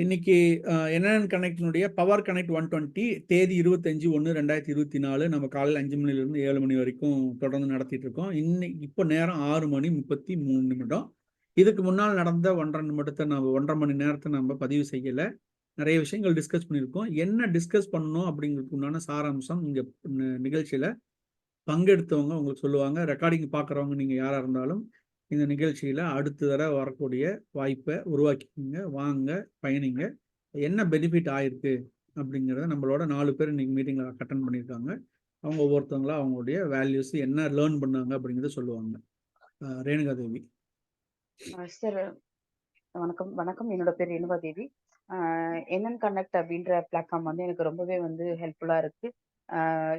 இன்னைக்கு என்என் கனெக்டினுடைய power connect one twenty தேதி இருபத்தஞ்சு ஒன்று ரெண்டாயிரத்தி இருபத்தி நாலு நம்ம காலையில் அஞ்சு மணிலேருந்து ஏழு மணி வரைக்கும் தொடர்ந்து நடத்திட்டு இருக்கோம். இன்னைக்கு இப்போ நேரம் ஆறு மணி முப்பத்தி மூணு நிமிடம். இதுக்கு முன்னால் நடந்த ஒன்றரை நிமிடத்தை நம்ம ஒன்றரை மணி நேரத்தை நம்ம பதிவு செய்யலை. நிறைய விஷயங்கள் டிஸ்கஸ் பண்ணியிருக்கோம். என்ன டிஸ்கஸ் பண்ணணும் அப்படிங்கிறதுக்கு உண்டான சாராம்சம் இங்கே நிகழ்ச்சியில் பங்கெடுத்தவங்க உங்களுக்கு சொல்லுவாங்க. ரெக்கார்டிங் பார்க்குறவங்க நீங்கள் யாராக இருந்தாலும் இந்த நிகழ்ச்சியில் அடுத்த தடவை வரக்கூடிய வாய்ப்பை உருவாக்கிக்கோங்க வாங்க பயணிங்க. என்ன பெனிஃபிட் ஆயிருக்கு அப்படிங்கிறத நம்மளோட நாலு பேர் இன்றைக்கி மீட்டிங்கில் அட்டன் பண்ணியிருக்காங்க. அவங்க ஒவ்வொருத்தவங்களா அவங்களுடைய வேல்யூஸ் என்ன லேர்ன் பண்ணாங்க அப்படிங்கிறத சொல்லுவாங்க. ரேணுகா தேவி. சார் வணக்கம் வணக்கம். என்னோட பேர் Renuka Devi. N N connect அப்படின்ற பிளாட்ஃபார்ம் வந்து எனக்கு ரொம்பவே வந்து ஹெல்ப்ஃபுல்லாக இருக்குது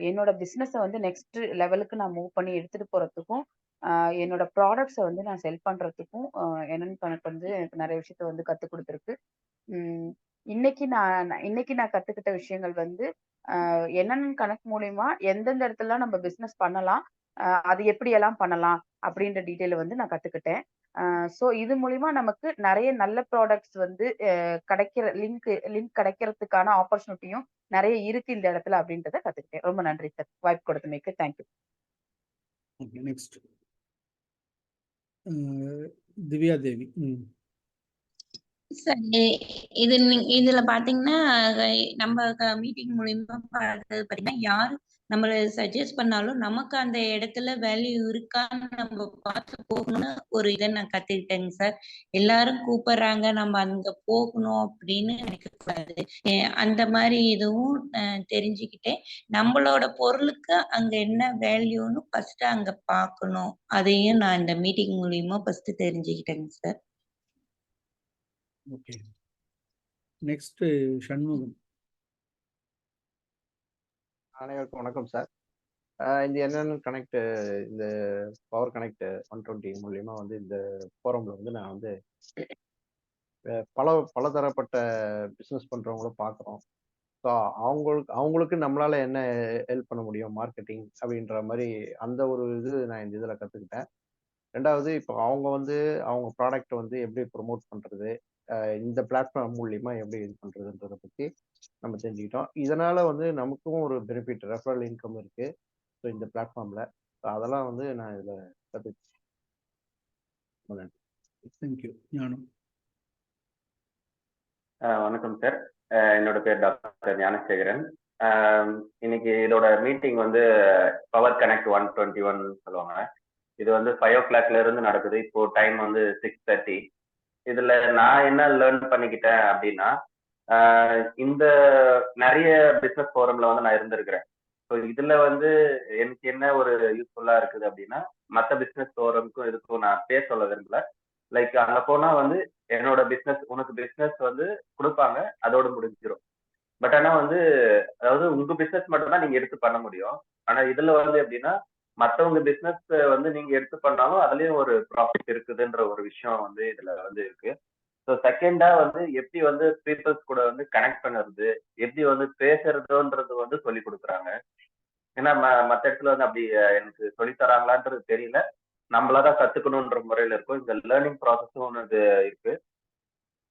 என்னோட பிஸ்னஸை வந்து நெக்ஸ்ட் லெவலுக்கு நான் மூவ் பண்ணி எடுத்துகிட்டு போகிறதுக்கும் என்னோட ப்ராடக்ட்ஸை வந்து நான் செல் பண்ணுறதுக்கும் என்னென்னு கனெக்ட் வந்து எனக்கு நிறைய விஷயத்த வந்து கற்றுக் கொடுத்துருக்கு. இன்னைக்கு நான் இன்னைக்கு நான் கற்றுக்கிட்ட விஷயங்கள் வந்து என்னென்னு கணக்கு மூலியமா எந்தெந்த இடத்துல நம்ம பிஸ்னஸ் பண்ணலாம் அது எப்படி எல்லாம் பண்ணலாம் அப்படின்ற டீட்டெயில் வந்து நான் கற்றுக்கிட்டேன் ஸோ இது மூலிமா நமக்கு நிறைய நல்ல ப்ராடக்ட்ஸ் வந்து கிடைக்கிற லிங்க் லிங்க் கிடைக்கிறதுக்கான ஆப்பர்ச்சுனிட்டியும் நிறைய இருக்கு இந்த இடத்துல அப்படின்றத கற்றுக்கிட்டேன் ரொம்ப நன்றி சார். வாய்ப்பு கொடுத்தமைக்கு thank you next Divya Devi. சரி. இது இதுல பாத்தீங்கன்னா நம்ம மீட்டிங் மூலியமா பார்த்தது பாத்தீங்கன்னா யாரு நம்மள சஜஸ்ட் பண்ணாலும் நமக்கு அந்த இடத்துல வேல்யூ இருக்கான்னு நம்ம பார்த்து போகணும்னு ஒரு இதை நான் கத்துக்கிட்டேங்க சார் எல்லாரும் கூப்பிடுறாங்க நம்ம அங்க போகணும் அப்படின்னு நினைக்கக்கூடாது அந்த மாதிரி இதுவும் தெரிஞ்சுக்கிட்டேன் நம்மளோட பொருளுக்கு அங்க என்ன வேல்யூன்னு ஃபர்ஸ்ட் அங்க பார்க்கணும். அதையும் நான் இந்த மீட்டிங் மூலியமா ஃபர்ஸ்ட் தெரிஞ்சுக்கிட்டேங்க சார் ஓகே நெக்ஸ்ட் சண்முகம். அனைவருக்கும் வணக்கம் சார் இந்த என்னென்ன கனெக்ட் இந்த பவர் கனெக்ட் ஒன் டுவெண்ட்டி மூலியமா வந்து இந்த ஃபோரம்ல வந்து நான் வந்து பல பலதரப்பட்ட பிஸ்னஸ் பண்றவங்களும் பார்க்குறோம் ஸோ அவங்களுக்கு அவங்களுக்கு நம்மளால என்ன ஹெல்ப் பண்ண முடியும் மார்க்கெட்டிங் அப்படின்ற மாதிரி அந்த ஒரு இது நான் இந்த இதில் கற்றுக்கிட்டேன் ரெண்டாவது இப்போ அவங்க வந்து அவங்க ப்ராடக்ட் வந்து எப்படி ப்ரொமோட் பண்ணுறது இந்த பிளாட்ஃபார்ம் மூலியமா எப்படி இது பண்ணுறதுன்றதை பற்றி நம்ம தெரிஞ்சுக்கிட்டோம். இதனால வந்து நமக்கும் ஒரு பெனிஃபிட் ரெஃபரல் இன்கம் இருக்கு. ஸோ இந்த பிளாட்ஃபார்ம்ல அதெல்லாம் வந்து நான் இதில் கற்றுக்கிட்டேன் தேங்க்யூ ஞானம். வணக்கம் சார் என்னோட பேர் டாக்டர் ஞானசேகரன். இன்னைக்கு இதோட மீட்டிங் வந்து power connect one twenty one சொல்லுவாங்க. இது வந்து ஃபைவ் ஓ கிளாக்ல இருந்து நடக்குது. இப்போ டைம் வந்து சிக்ஸ் தேர்ட்டி இதுல நான் என்ன லேர்ன் பண்ணிக்கிட்டேன் அப்படின்னா இந்த நிறைய பிசினஸ் ஃபோரம்ல வந்து நான் இருந்திருக்கிறேன். ஸோ இதுல வந்து எனக்கு என்ன ஒரு யூஸ்ஃபுல்லா இருக்குது அப்படின்னா மற்ற பிசினஸ் ஃபோரம்க்கும் இதுக்கும் நான் பேர் சொல்ல விரும்பல. லைக் அங்க போனா வந்து என்னோட பிசினஸ் உனக்கு பிசினஸ் வந்து கொடுப்பாங்க அதோட முடிஞ்சிடும் பட் ஆனா வந்து அதாவது உங்க பிசினஸ் மட்டும் தான் நீங்க எடுத்து பண்ண முடியும். ஆனா இதுல வந்து எப்படின்னா மற்றவங்க பிசினஸ் வந்து நீங்க எடுத்து பண்ணாலும் அதுலயும் ஒரு ப்ராஃபிட் இருக்குதுன்ற ஒரு விஷயம் வந்து இதுல வந்து இருக்கு. ஸோ செகண்டா வந்து எப்படி வந்து பீப்புள்ஸ் கூட வந்து கனெக்ட் பண்ணுறது எப்படி வந்து பேசுறதுன்றது வந்து சொல்லி கொடுக்குறாங்க. ஏன்னா ம- இடத்துல வந்து அப்படி எனக்கு சொல்லி தராங்களான்றது தெரியல. நம்மளதான் கத்துக்கணுன்ற முறையில இருக்கும். இந்த லேர்னிங் ப்ராசஸும் ஒன்று இருக்கு.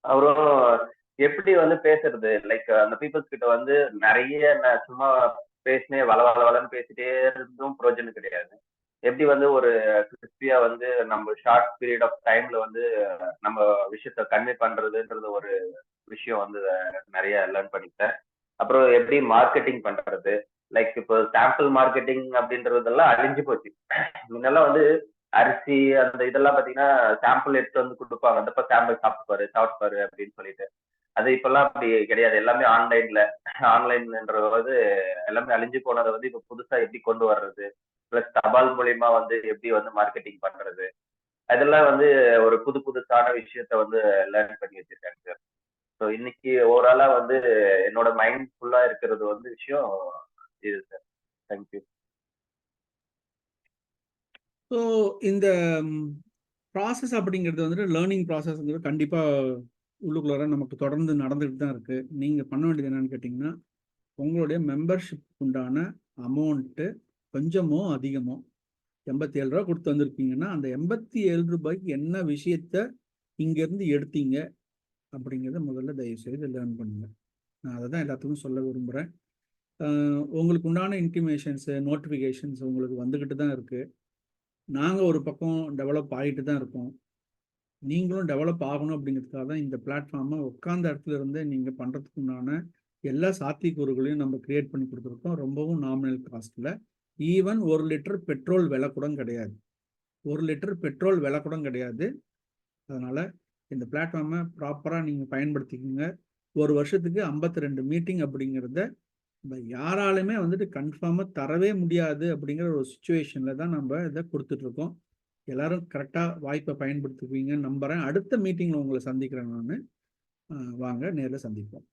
அப்புறம் எப்படி வந்து பேசுறது? லைக் அந்த பீப்புள்ஸ் கிட்ட வந்து நிறைய சும்மா பேசினே வள வள வளன்னு பேசிட்டே இருந்தும் பிரயோஜனம் கிடையாது. எப்படி வந்து ஒரு கிறிஸ்பியா வந்து நம்ம ஷார்ட் பீரியட் ஆஃப் டைம்ல வந்து நம்ம விஷயத்த கன்வே பண்றதுன்றது ஒரு விஷயம் வந்து நிறைய லேர்ன் பண்ணிக்கிட்டேன். அப்புறம் எப்படி மார்க்கெட்டிங் பண்றது? லைக் இப்போ சாம்பிள் மார்க்கெட்டிங் அப்படின்றதெல்லாம் அழிஞ்சு போச்சு. முன்னெல்லாம் வந்து அரிசி அந்த இதெல்லாம் பாத்தீங்கன்னா சாம்பிள் எடுத்து வந்து கொடுப்பாங்க. அந்தப்ப சாம்பிள் சாப்பிட்டு பாரு சாப்பிட்டு பாரு அப்படின்னு சொல்லிட்டு. அது இப்பெல்லாம் அப்படி கிடையாது. எல்லாமே ஆன்லைன்ல ஆன்லைன்ன்றது எல்லாமே அழிஞ்சு போனதை வந்து இப்ப புதுசா எப்படி கொண்டு வர்றது? பிளஸ் தபால் மூலியமா வந்து எப்படி வந்து மார்க்கெட்டிங் பண்றது? அதெல்லாம் வந்து ஒரு புது புதுசான விஷயத்த வந்து லேர்ன் பண்ணி வச்சிருக்காங்க சார் ஸோ இன்னைக்கு ஓவராலா வந்து என்னோட மைண்ட் ஃபுல்லா இருக்கிறது வந்து விஷயம் இது சார் தேங்க்யூ ஸோ இந்த ப்ராசஸ் அப்படிங்கிறது வந்துட்டு லேர்னிங் ப்ராசஸ்ங்கிறது கண்டிப்பாக உள்ளுக்குள்ளார நமக்கு தொடர்ந்து நடந்துகிட்டு தான் இருக்குது நீங்கள் பண்ண வேண்டியது என்னன்னு கேட்டிங்கன்னா உங்களுடைய மெம்பர்ஷிப் உண்டான அமௌண்ட்டு கொஞ்சமோ அதிகமோ எண்பத்தி ஏழு ரூபா கொடுத்து வந்திருக்கீங்கன்னா அந்த எண்பத்தி ஏழு ரூபாய்க்கு என்ன விஷயத்த இங்கேருந்து எடுத்தீங்க அப்படிங்கிறத முதல்ல தயவு செய்து லேர்ன் பண்ணுங்கள் நான் அதை தான் எல்லாத்துக்கும் சொல்ல விரும்புகிறேன் உங்களுக்கு உண்டான இன்டிமேஷன்ஸு நோட்டிஃபிகேஷன்ஸ் உங்களுக்கு வந்துக்கிட்டு தான் இருக்குது நாங்கள் ஒரு பக்கம் டெவலப் ஆகிட்டு தான் இருக்கோம். நீங்களும் டெவலப் ஆகணும் அப்படிங்கிறதுக்காக தான் இந்த பிளாட்ஃபார்மை உட்காந்த இடத்துல இருந்தே நீங்கள் பண்ணுறதுக்கு உண்டான எல்லா சாத்தியக்கூறுகளையும் நம்ம கிரியேட் பண்ணி கொடுத்துருக்கோம். ரொம்பவும் நாமினல் காஸ்ட்டில் ஈவன் ஒரு லிட்டர் பெட்ரோல் விலை கூட கிடையாது. ஒரு லிட்டர் பெட்ரோல் விலை கூட கிடையாது. அதனால் இந்த பிளாட்ஃபார்மை ப்ராப்பராக நீங்கள் பயன்படுத்திக்கோங்க. ஒரு வருஷத்துக்கு ஐம்பத்தி ரெண்டு மீட்டிங் அப்படிங்கிறத நம்ம யாராலுமே வந்துட்டு கன்ஃபார்மாக தரவே முடியாது அப்படிங்கிற ஒரு சுச்சுவேஷனில் தான் நம்ம இதை கொடுத்துட்ருக்கோம் எல்லாரும் கரெக்டாக வாய்ப்பை பயன்படுத்துவீங்கன்னு நம்புகிறேன் அடுத்த மீட்டிங்கில் உங்களை சந்திக்கிறேன் நான். வாங்க நேரில் சந்திப்போம்.